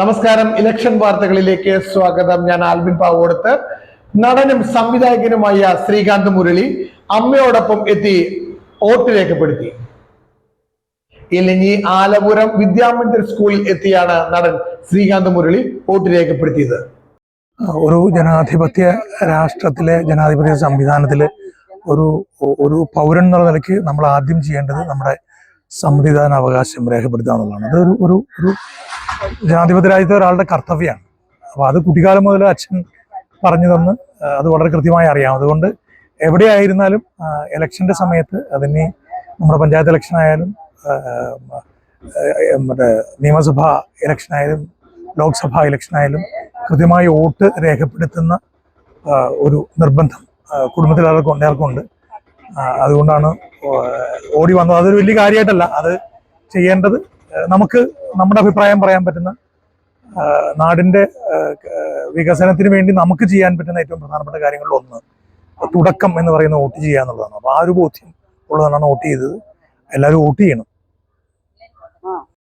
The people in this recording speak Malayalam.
നമസ്കാരം. ഇലക്ഷൻ വാർത്തകളിലേക്ക് സ്വാഗതം. ഞാൻ ആൽബിൻ പാവോടത്ത്. നടനും സംവിധായകനുമായ ശ്രീകാന്ത് മുരളി അമ്മയോടൊപ്പം എത്തി വോട്ട് രേഖപ്പെടുത്തി. ഇല്ലെങ്കിൽ ആലപുരം വിദ്യാമന്ദിർ സ്കൂളിൽ എത്തിയാണ് നടൻ ശ്രീകാന്ത് മുരളി വോട്ട് രേഖപ്പെടുത്തിയത്. ഒരു ജനാധിപത്യ രാഷ്ട്രത്തിലെ ജനാധിപത്യ സംവിധാനത്തിൽ ഒരു ഒരു പൗരൻ എന്നുള്ള നിലയ്ക്ക് നമ്മൾ ആദ്യം ചെയ്യേണ്ടത് നമ്മുടെ സമ്മതിദാന അവകാശം രേഖപ്പെടുത്തുക എന്നുള്ളതാണ്. അതൊരു ഒരു ഒരു ജനാധിപത്യ രാജ്യത്തെ ഒരാളുടെ കർത്തവ്യമാണ് അപ്പോൾ അത് കുട്ടിക്കാലം മുതൽ അച്ഛൻ പറഞ്ഞു തന്ന് അത് വളരെ കൃത്യമായി അറിയാം. അതുകൊണ്ട് എവിടെയായിരുന്നാലും ഇലക്ഷന്റെ സമയത്ത് അതിന് നമ്മുടെ പഞ്ചായത്ത് ഇലക്ഷൻ ആയാലും മറ്റേ നിയമസഭാ ഇലക്ഷൻ ആയാലും ലോക്സഭാ ഇലക്ഷൻ ആയാലും കൃത്യമായി വോട്ട് രേഖപ്പെടുത്തുന്ന ഒരു നിർബന്ധം ആ, കുടുംബത്തിലാൾക്ക് ഉണ്ട് അതുകൊണ്ടാണ് ഓടി വന്നത്. അതൊരു വലിയ കാര്യമായിട്ടല്ല. അത് ചെയ്യേണ്ടത് നമുക്ക് നമ്മുടെ അഭിപ്രായം പറയാൻ പറ്റുന്ന നാടിന്റെ വികസനത്തിന് വേണ്ടി നമുക്ക് ചെയ്യാൻ പറ്റുന്ന ഏറ്റവും പ്രധാനപ്പെട്ട കാര്യങ്ങളിൽ ഒന്ന് തുടക്കം എന്ന് പറയുന്ന വോട്ട് ചെയ്യുക എന്നുള്ളതാണ്. അപ്പോൾ ആ ഒരു ബോധ്യം ഉള്ളതാണ് വോട്ട് ചെയ്തത്. എല്ലാവരും വോട്ട് ചെയ്യണം.